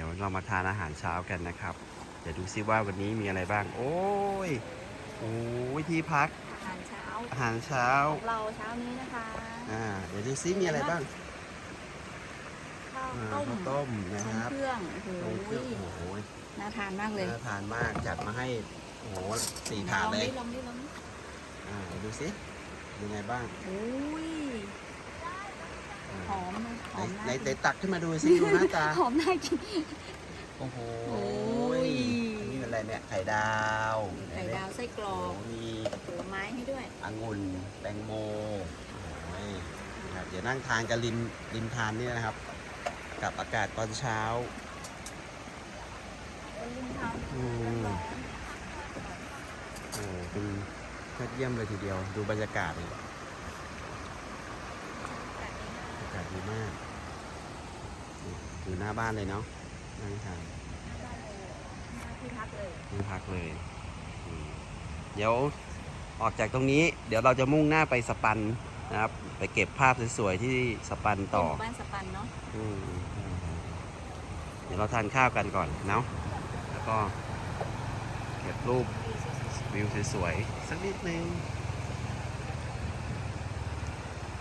ดี๋ยวเรามาทานอาหารเช้ากันนะครับ เดี๋ยวดูซิว่าวันนี้มีอะไรบ้าง โอ้ยโอ้ยที่พัก อาหารเช้าอาหารเช้า ของเราเช้านี้นะคะอ่า เดี๋ยวดูซิมีอะไรบ้างข้าวอ่าต้มข้าวต้มนะทรคงรับเครื่องโอ้โหทรงเครื่องโอ้โหน่าทานมากเลยน่าทานมากจัดมาให้โอ้โหสี่ถาดลองเลยดิลองดิลองดิอ่าเดี๋ยวดูซิยังไงบ้างโอ้ยอ่า หอมเลยหไหนอมไหนน่าไหนกินตักขึ้นมาดูซิดูหน้าตา หอมน่ากิน โอ้โหโอ้ย อันนี่เป็นอะไรเนี่ยไข่ดาวไข่ดาวไส้กรโอ้อกโหมีผลไม้ให้ด้วย องุ่นแตงโมโอ้ยนะครับเดี๋ยวนั่งทานกันริมริมทานนี่นะครับ กับอากาศตอนเช้า อืมโอ้โหเป็นยอดเยี่ยมเลยทีเดียว ดูบรรยากาศเลยอากาศดี มากนี่อยู่หน้าบ้านเลยเนาะนั่งทานที่พักเลยนั่งพักเลยอืมเดี๋ยวออกจากตรงนี้ เดี๋ยวเราจะมุ่งหน้าไปสปันนะครับ ไปเก็บภาพสวยๆที่สปันต่อหมู่บ้านสปันเนาะอืมเดี๋ยวเราทานข้าวกันก่อนเนาะแล้วก็เก็บรูปวิวสวยๆสักนิดนึงอ